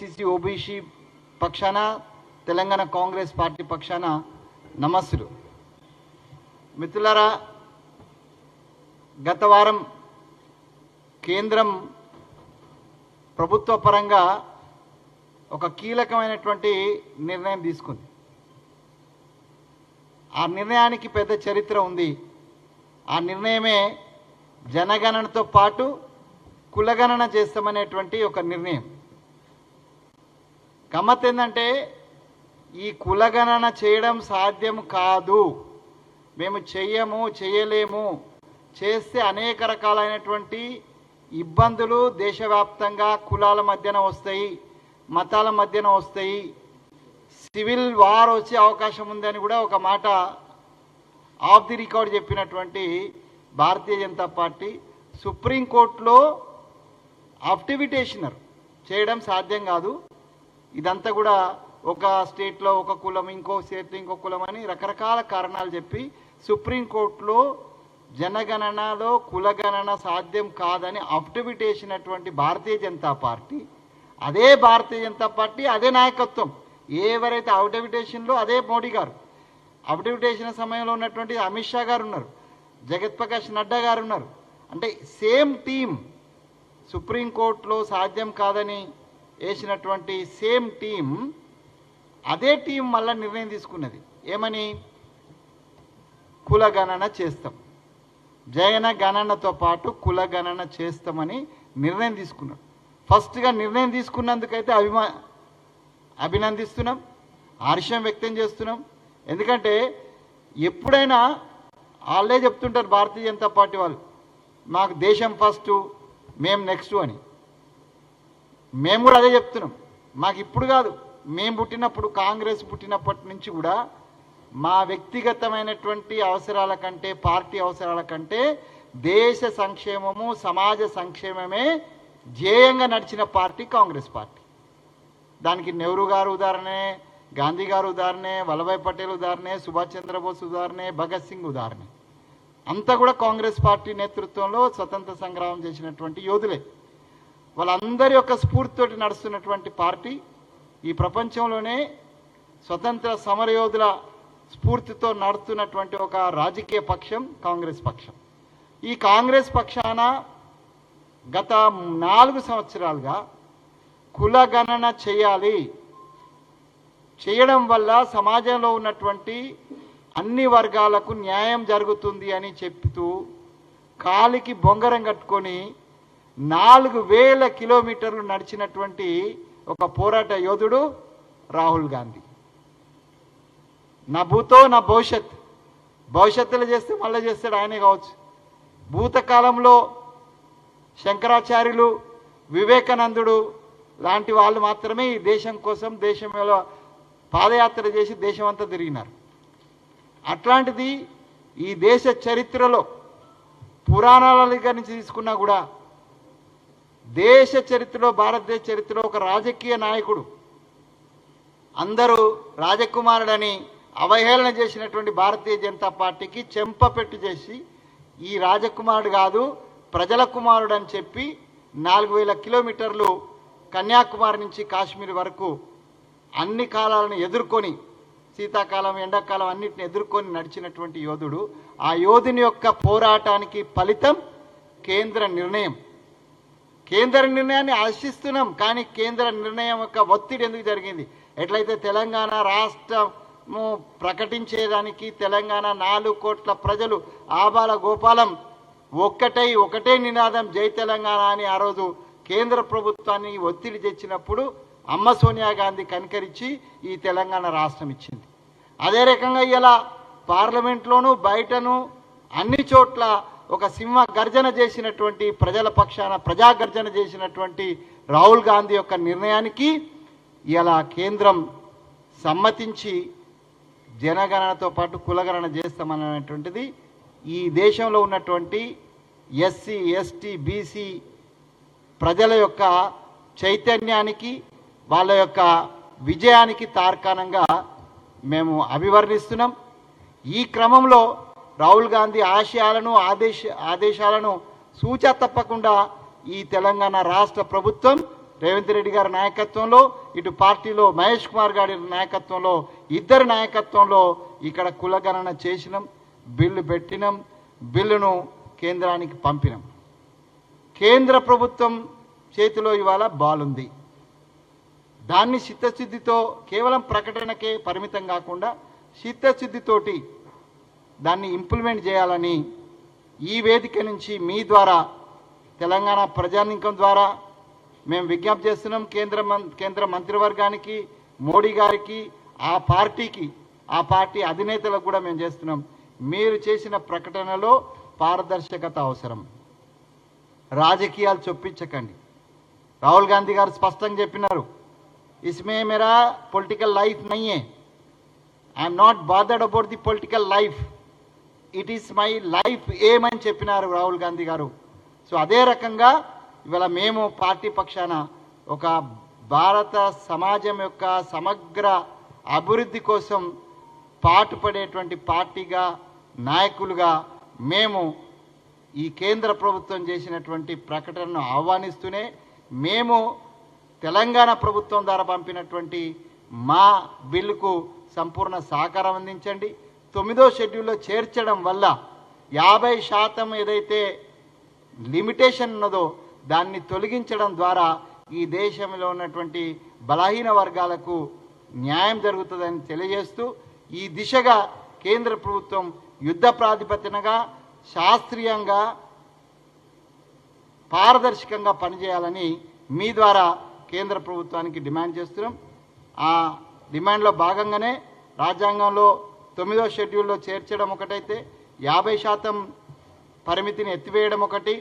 CC OBC పక్షాన Telangana Congress party పక్షాన నమస్సులు. మిత్రులారా గత వారం కేంద్రం ప్రభుత్వ పరంగా ఒక కీలకమైనటువంటి నిర్ణయం తీసుకుంది. ఆ నిర్ణయానికి పెద్ద చరిత్ర ఉంది. ఆ నిర్ణయమే జనగణనతో పాటు కులగణన చేస్తామనేటువంటి ఒక నిర్ణయం. గమ్మత్ ఏంటంటే ఈ కులగణన చేయడం సాధ్యం కాదు. మేము చెయ్యము చేయలేము చేస్తే అనేక రకాలైనటువంటి ఇబ్బందులు దేశవ్యాప్తంగా కులాల మధ్యన వస్తాయి మతాల మధ్యన వస్తాయి. సివిల్ వార్ వచ్చే అవకాశం ఉందని కూడా ఒక మాట ఆఫ్ ది రికార్డ్ చెప్పినటువంటి భారతీయ జనతా పార్టీ సుప్రీంకోర్టులో అఫ్టివిటేషనర్ చేయడం సాధ్యం కాదు. ఇదంతా కూడా ఒక స్టేట్లో ఒక కులం ఇంకో స్టేట్లో ఇంకో కులం అని రకరకాల కారణాలు చెప్పి సుప్రీంకోర్టులో జనగణనలో కులగణన సాధ్యం కాదని అఫ్టివిటేషన్ అటువంటి భారతీయ జనతా పార్టీ అదే భారతీయ జనతా పార్టీ అదే నాయకత్వం. ఎవరైతే అఫిడవిటేషన్లో అదే మోడీ గారు. అఫిడవిటేషన్ సమయంలో ఉన్నటువంటి అమిత్ షా గారు ఉన్నారు. జగత్ ప్రకాష్ నడ్డా గారు ఉన్నారు. అంటే సేమ్ టీం సుప్రీంకోర్టులో సాధ్యం కాదని వేసినటువంటి సేమ్ టీం అదే టీం మళ్ళీ నిర్ణయం తీసుకున్నది. ఏమని? కులగణన చేస్తాం. జయన గణనతో పాటు కులగణన చేస్తామని నిర్ణయం తీసుకున్నాం. ఫస్ట్గా నిర్ణయం తీసుకున్నందుకైతే అభిమా అభినందిస్తున్నాం. హర్షం వ్యక్తం చేస్తున్నాం. ఎందుకంటే ఎప్పుడైనా వాళ్ళే చెప్తుంటారు భారతీయ జనతా పార్టీ వాళ్ళు మాకు దేశం ఫస్ట్ మేము నెక్స్ట్ అని. మేము కూడా అదే చెప్తున్నాం. మాకు ఇప్పుడు కాదు మేము పుట్టినప్పుడు కాంగ్రెస్ పుట్టినప్పటి నుంచి కూడా మా వ్యక్తిగతమైనటువంటి అవసరాల కంటే పార్టీ అవసరాల కంటే దేశ సంక్షేమము సమాజ సంక్షేమమే ధ్యేయంగా నడిచిన పార్టీ కాంగ్రెస్ పార్టీ. దానికి నెహ్రూ గారు ఉదాహరణే గాంధీ గారు ఉదాహరణే వల్లభాయ్ పటేల్ ఉదాహరణే సుభాష్ చంద్రబోస్ ఉదాహరణే భగత్ సింగ్ ఉదాహరణే. అంతా కూడా కాంగ్రెస్ పార్టీ నేతృత్వంలో స్వతంత్ర సంగ్రామం చేసినటువంటి యోధులే. వాళ్ళందరి యొక్క స్ఫూర్తితోటి నడుస్తున్నటువంటి పార్టీ ఈ ప్రపంచంలోనే స్వతంత్ర సమరయోధుల స్ఫూర్తితో నడుస్తున్నటువంటి ఒక రాజకీయ పక్షం కాంగ్రెస్ పక్షం. ఈ కాంగ్రెస్ పక్షాన గత నాలుగు సంవత్సరాలుగా కులగణన చేయాలి. చేయడం వల్ల సమాజంలో ఉన్నటువంటి అన్ని వర్గాలకు న్యాయం జరుగుతుంది అని చెప్తూ కాలికి బొంగరం కట్టుకొని నాలుగు వేల కిలోమీటర్లు నడిచినటువంటి ఒక పోరాట యోధుడు రాహుల్ గాంధీ. నా భూతో నా భవిష్యత్. భవిష్యత్తులో చేస్తే మళ్ళీ చేస్తాడు ఆయనే కావచ్చు. భూతకాలంలో శంకరాచార్యులు వివేకానందుడు లాంటి వాళ్ళు మాత్రమే ఈ దేశం కోసం దేశంలో పాదయాత్ర చేసి దేశం అంతా తిరిగినారు. అట్లాంటిది ఈ దేశ చరిత్రలో పురాణాల దగ్గర నుంచి తీసుకున్నా కూడా దేశ చరిత్రలో భారతదేశ చరిత్రలో ఒక రాజకీయ నాయకుడు. అందరూ రాజకుమారుడని అవహేళన చేసినటువంటి భారతీయ జనతా పార్టీకి చెంపపెట్టు చేసి ఈ రాజకుమారుడు కాదు ప్రజల కుమారుడు అని చెప్పి నాలుగు వేల కిలోమీటర్లు కన్యాకుమారి నుంచి కాశ్మీర్ వరకు అన్ని కాలాలను ఎదుర్కొని శీతాకాలం ఎండాకాలం అన్నిటిని ఎదుర్కొని నడిచినటువంటి యోధుడు. ఆ యోధుని యొక్క పోరాటానికి ఫలితం కేంద్ర నిర్ణయం. కేంద్ర నిర్ణయాన్ని ఆశిస్తున్నాం కానీ కేంద్ర నిర్ణయం యొక్క ఒత్తిడి ఎందుకు జరిగింది? ఎట్లయితే తెలంగాణ రాష్ట్రము ప్రకటించేదానికి తెలంగాణ నాలుగు కోట్ల ప్రజలు ఆబాల గోపాలం ఒక్కటై ఒకటే నినాదం జై తెలంగాణ అని ఆ రోజు కేంద్ర ప్రభుత్వాన్ని ఒత్తిడి తెచ్చినప్పుడు అమ్మ సోనియా గాంధీ కనికరించి ఈ తెలంగాణ రాష్ట్రం ఇచ్చింది. అదే రకంగా ఇలా పార్లమెంట్లోనూ బయటను అన్ని చోట్ల ఒక సింహ గర్జన చేసినటువంటి ప్రజల పక్షాన ప్రజా గర్జన చేసినటువంటి రాహుల్ గాంధీ యొక్క నిర్ణయానికి ఇలా కేంద్రం సమ్మతించి జనగణనతో పాటు కులగణన చేస్తామన్నటువంటిది ఈ దేశంలో ఉన్నటువంటి ఎస్సీ ఎస్టీ బీసీ ప్రజల యొక్క చైతన్యానికి వాళ్ళ యొక్క విజయానికి తార్కాణంగా మేము అభివర్ణిస్తున్నాం. ఈ క్రమంలో రాహుల్ గాంధీ ఆశయాలను ఆదేశ ఆదేశాలను సూచ తప్పకుండా ఈ తెలంగాణ రాష్ట్ర ప్రభుత్వం రేవంత్ రెడ్డి గారి నాయకత్వంలో ఇటు పార్టీలో మహేష్ కుమార్ గారి నాయకత్వంలో ఇద్దరి నాయకత్వంలో ఇక్కడ కులగణన చేసినాం బిల్లు పెట్టినాం బిల్లును కేంద్రానికి పంపినాం. కేంద్ర ప్రభుత్వం చేతిలో ఇవాళ బాలుంది. దాన్ని చిత్తశుద్ధితో కేవలం ప్రకటనకే పరిమితం కాకుండా చిత్తశుద్ధితోటి దాన్ని ఇంప్లిమెంట్ చేయాలని ఈ వేదిక నుంచి మీ ద్వారా తెలంగాణ ప్రజానీకం ద్వారా మేము విజ్ఞప్తి చేస్తున్నాం. కేంద్ర కేంద్ర మంత్రివర్గానికి మోడీ గారికి ఆ పార్టీకి ఆ పార్టీ అధినేతలకు కూడా మేము చేస్తున్నాం. మీరు చేసిన ప్రకటనలో పారదర్శకత అవసరం. రాజకీయాలు చొప్పించకండి. రాహుల్ గాంధీ గారు స్పష్టంగా చెప్పినారు ఇస్మే మేరా political life నయ్యే. I'm not bothered about the political life it is my life ఏమని చెప్పినారు రాహుల్ గాంధీ గారు? సో అదే రకంగా ఇవాళ మేము పార్టీ పక్షాన ఒక భారత సమాజం యొక్క సమగ్ర అభివృద్ధి కోసం పాటుపడేటువంటి పార్టీగా నాయకులుగా మేము ఈ కేంద్ర ప్రభుత్వం చేసినటువంటి ప్రకటనను ఆహ్వానిస్తూనే మేము తెలంగాణ ప్రభుత్వం ద్వారా పంపినటువంటి మా బిల్లుకు సంపూర్ణ సహకారం అందించండి. తొమ్మిదో షెడ్యూల్లో చేర్చడం వల్ల యాభై శాతం ఏదైతే లిమిటేషన్ ఉన్నదో దాన్ని తొలగించడం ద్వారా ఈ దేశంలో ఉన్నటువంటి బలహీన వర్గాలకు న్యాయం జరుగుతుందని తెలియజేస్తూ ఈ దిశగా కేంద్ర ప్రభుత్వం యుద్ధ ప్రాతిపత్తినగా శాస్త్రీయంగా పారదర్శకంగా పనిచేయాలని మీ ద్వారా కేంద్ర ప్రభుత్వానికి డిమాండ్ చేస్తున్నాం. ఆ డిమాండ్లో భాగంగానే రాజ్యాంగంలో తొమ్మిదో షెడ్యూల్లో చేర్చడం ఒకటైతే యాభై శాతం పరిమితిని ఎత్తివేయడం ఒకటి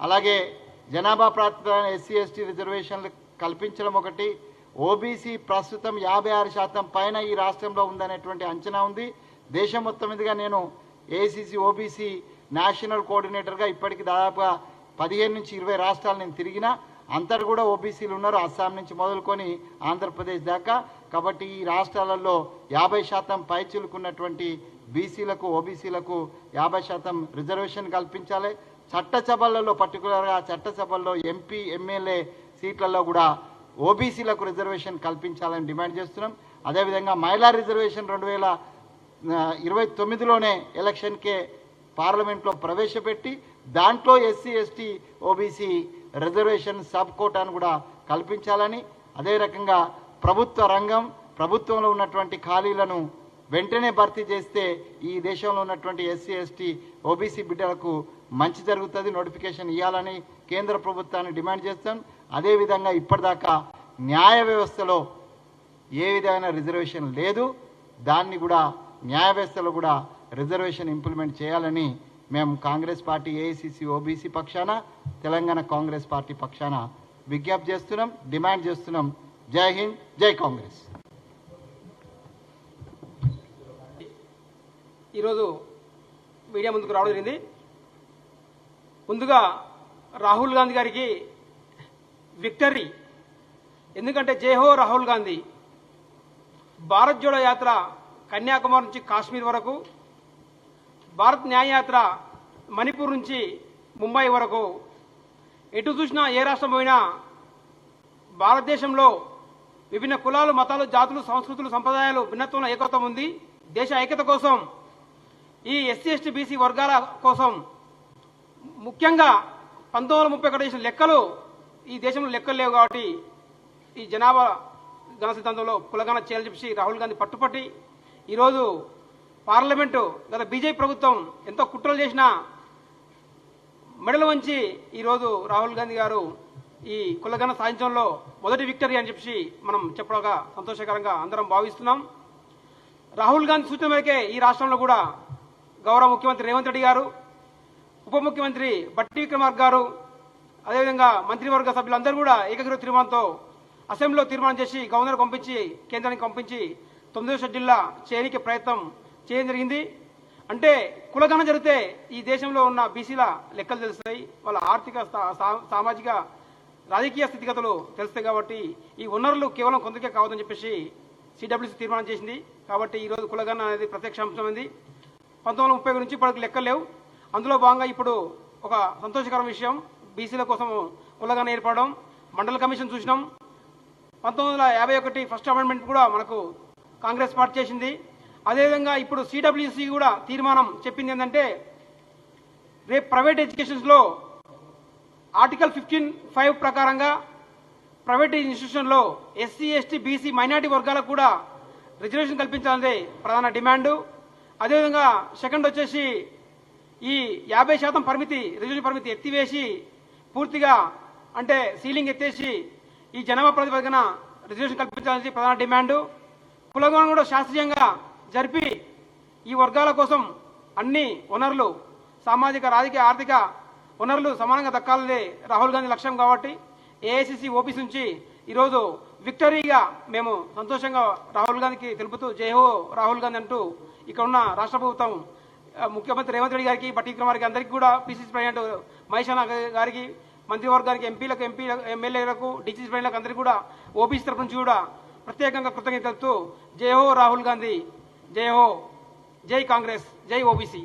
అలాగే జనాభా ప్రాతిపదికన ఎస్సీ ఎస్టీ రిజర్వేషన్లు కల్పించడం ఒకటి ఓబీసీ ప్రస్తుతం యాభై ఆరు శాతం పైన ఈ రాష్ట్రంలో ఉందనేటువంటి అంచనా ఉంది. దేశం మొత్తం మీదుగా నేను ఏసీసీ ఓబీసీ నేషనల్ కోఆర్డినేటర్గా ఇప్పటికి దాదాపుగా పదిహేను నుంచి ఇరవై రాష్ట్రాలు నేను తిరిగిన అంతటి కూడా ఓబీసీలు ఉన్నారు. అస్సాం నుంచి మొదలుకొని ఆంధ్రప్రదేశ్ దాకా. కాబట్టి ఈ రాష్ట్రాలలో యాభై శాతం పైచిలుకున్నటువంటి బీసీలకు ఓబీసీలకు యాభై శాతం రిజర్వేషన్ కల్పించాలి. చట్టసభలలో పర్టికులర్గా చట్టసభల్లో ఎంపీ ఎమ్మెల్యే సీట్లలో కూడా ఓబీసీలకు రిజర్వేషన్ కల్పించాలని డిమాండ్ చేస్తున్నాం. అదేవిధంగా మహిళా రిజర్వేషన్ రెండు వేల ఇరవై తొమ్మిదిలోనే ఎలక్షన్కే పార్లమెంట్లో ప్రవేశపెట్టి దాంట్లో SC ST OBC reservation sub కోటాను కూడా కల్పించాలని అదే రకంగా ప్రభుత్వ రంగం ప్రభుత్వంలో ఉన్నటువంటి ఖాళీలను వెంటనే భర్తీ చేస్తే ఈ దేశంలో ఉన్నటువంటి ఎస్సీ ఎస్టీ ఓబీసీ బిడ్డలకు మంచి జరుగుతుంది నోటిఫికేషన్ ఇవ్వాలని కేంద్ర ప్రభుత్వాన్ని డిమాండ్ చేస్తాం. అదేవిధంగా ఇప్పటిదాకా న్యాయ వ్యవస్థలో ఏ విధమైన రిజర్వేషన్ లేదు. దాన్ని కూడా న్యాయ వ్యవస్థలో కూడా రిజర్వేషన్ ఇంప్లిమెంట్ చేయాలని మేము కాంగ్రెస్ పార్టీ ఏఐసిసి ఓబీసీ పక్షాన తెలంగాణ కాంగ్రెస్ పార్టీ పక్షాన విజ్ఞప్తి చేస్తున్నాం డిమాండ్ చేస్తున్నాం. జై హింద్ జై కాంగ్రెస్. ఈరోజు మీడియా ముందుకు రావడం జరిగింది. ముందుగా రాహుల్ గాంధీ గారికి విక్టరీ. ఎందుకంటే జేహో రాహుల్ గాంధీ. భారత్ జోడో యాత్ర కన్యాకుమారి నుంచి కాశ్మీర్ వరకు భారత్ న్యాయ యాత్ర మణిపూర్ నుంచి ముంబై వరకు. ఎటు చూసినా ఏ రాష్ట్రం పోయినా భారతదేశంలో విభిన్న కులాలు మతాలు జాతులు సంస్కృతులు సంప్రదాయాలు భిన్నత్వంలో ఏకత్వం ఉంది. దేశ ఐక్యత కోసం ఈ ఎస్సీ ఎస్టీ బీసీ వర్గాల కోసం ముఖ్యంగా పంతొమ్మిది వందల ముప్పై ఒకటి చేసిన లెక్కలు ఈ దేశంలో లెక్కలు లేవు కాబట్టి ఈ జనాభా గణ సిద్ధాంతంలో కులగణ చేయాలని చెప్పి రాహుల్ గాంధీ పట్టుపట్టి ఈరోజు పార్లమెంటు గత బీజేపీ ప్రభుత్వం ఎంతో కుట్రలు చేసినా మెడలు వంచి ఈరోజు రాహుల్ గాంధీ గారు ఈ కులగణ సాధించడంలో మొదటి విక్టరీ అని చెప్పి మనం చెప్పడంగా సంతోషకరంగా అందరం భావిస్తున్నాం. రాహుల్ గాంధీ సూచన మేరకే ఈ రాష్ట్రంలో కూడా గౌరవ ముఖ్యమంత్రి రేవంత్ రెడ్డి గారు ఉప ముఖ్యమంత్రి బట్టి విక్రమార్క గారు అదేవిధంగా మంత్రివర్గ సభ్యులందరూ కూడా ఏకగ్రీవ తీర్మానంతో అసెంబ్లీలో తీర్మానం చేసి గవర్నర్ పంపించి కేంద్రానికి పంపించి తొమ్మిదో షెడ్యూల్లో చేయడానికి ప్రయత్నం చేయడం జరిగింది. అంటే కులగణన జరిగితే ఈ దేశంలో ఉన్న బీసీల లెక్కలు తెలుస్తాయి వాళ్ళ ఆర్థిక సా- సామాజిక రాజకీయ స్థితిగతులు తెలుస్తాయి కాబట్టి ఈ వనరులు కేవలం కొందరికే కావద్దని చెప్పేసి సిడబ్ల్యూసీ తీర్మానం చేసింది. కాబట్టి ఈరోజు కులగన్న అనేది ప్రత్యక్ష అంశమైంది పంతొమ్మిది వందల ముప్పై నుంచి ఇప్పటికి లెక్కలు లేవు. అందులో భాగంగా ఇప్పుడు ఒక సంతోషకర విషయం. బీసీల కోసం కులగన్న ఏర్పడడం మండల కమిషన్ చూసినాం. పంతొమ్మిది వందల యాభై ఒకటి ఫస్ట్ అమెండ్మెంట్ కూడా మనకు కాంగ్రెస్ పార్టీ చేసింది. అదేవిధంగా ఇప్పుడు సిడబ్ల్యూసీ కూడా తీర్మానం చెప్పింది ఏంటంటే రేపు ప్రైవేట్ ఎడ్యుకేషన్స్లో ఆర్టికల్ ఫిఫ్టీన్ ఫైవ్ ప్రకారంగా ప్రైవేట్ ఇన్స్టిట్యూషన్లో ఎస్సీ ఎస్టీ బీసీ మైనార్టీ వర్గాలకు కూడా రిజర్వేషన్ కల్పించాలనేది ప్రధాన డిమాండు. అదేవిధంగా సెకండ్ వచ్చేసి ఈ యాభై శాతం పరిమితి రిజర్వేషన్ పరిమితి ఎత్తివేసి పూర్తిగా అంటే సీలింగ్ ఎత్తేసి ఈ జనాభా ప్రాతిపదికన రిజర్వేషన్ కల్పించాలనేది ప్రధాన డిమాండు. కులగణన కూడా శాస్త్రీయంగా జరిపి ఈ వర్గాల కోసం అన్ని వనరులు సామాజిక రాజకీయ ఆర్థిక వనరులు సమానంగా దక్కాలనే రాహుల్ గాంధీ లక్ష్యం కాబట్టి ఏఐసిసి ఓపీస్ నుంచి ఈరోజు విక్టరీగా మేము సంతోషంగా రాహుల్ గాంధీకి తెలుపుతూ జయహో రాహుల్ గాంధీ అంటూ ఇక్కడ ఉన్న రాష్ట్ర ప్రభుత్వం ముఖ్యమంత్రి రేవంత్ రెడ్డి గారికి పట్టి గారికి అందరికీ కూడా పిసిసి ప్రెసిడెంట్ మహేష్ గారికి మంత్రివర్గానికి ఎంపీలకు ఎంపీ ఎమ్మెల్యేలకు డిసిసి ప్రెసిడెంట్లకు అందరికీ కూడా ఓబీసీ తరఫు నుంచి కూడా ప్రత్యేకంగా కృతజ్ఞతలు జయహో రాహుల్ గాంధీ జయహో జై కాంగ్రెస్ జై ఓబీసీ.